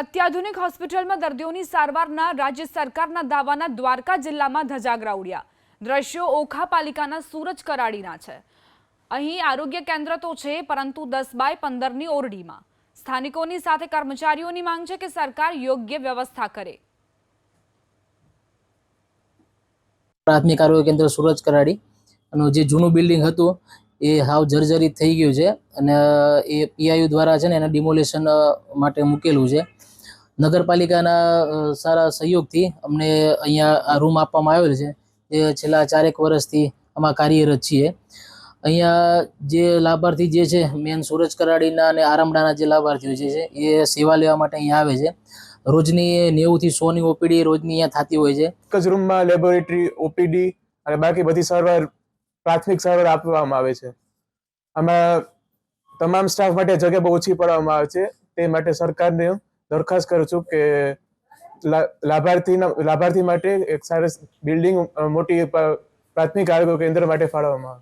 અત્યાધુનિક હોસ્પિટલમાં દર્દીઓની સારવારના રાજ્ય સરકારના દાવાના દ્વારકા જિલ્લામાં ધજાગરા ઉડ્યા. દ્રશ્યો ઓખા પાલિકાના સૂરજ કરાડીના છે. અહીં આરોગ્ય કેન્દ્ર તો છે, પરંતુ દસ બાય પંદરની ઓરડીમાં. સ્થાનિકોની સાથે કર્મચારીઓની માંગ છે કે સરકાર યોગ્ય વ્યવસ્થા કરે. પ્રાથમિક આરોગ્ય કેન્દ્ર સુરજ કરાડી. અને જે જૂનું બિલ્ડિંગ હતું એ હાવ જર્જરિત થઈ ગયું છે અને એ પીઆઈયુ દ્વારા છે ને એને ડિમોલેશન માટે મૂકેલું છે. નગરપાલિકાના સારા સહયોગથી અમને અહીંયા આ રૂમ આપવામાં આવેલ છે. જે છેલ્લા ચારેક વર્ષથી આમાં કાર્યરત છીએ. અહીંયા જે લાભાર્થી જે છે, મેન સુરજ કરાડીના અને આરામડાના જે લાભાર્થીઓ જે છે, એ સેવા લેવા માટે અહીંયા આવે છે. રોજની નેવુંથી સોની ઓપીડી રોજની અહીંયા થતી હોય છે. એક જ રૂમમાં લેબોરેટરી ઓપીડી અને બાકી બધી સારવાર પ્રાથમિક સારવાર આપવામાં આવે છે. આમાં તમામ સ્ટાફ માટે જગ્યા બહુ ઓછી પડવામાં આવે છે. તે માટે સરકારને દરખાસ્ત કરું છું કે લાભાર્થીના, લાભાર્થી માટે એક સરસ બિલ્ડિંગ મોટી, પ્રાથમિક આરોગ્ય કેન્દ્ર માટે ફાળવવામાં આવે.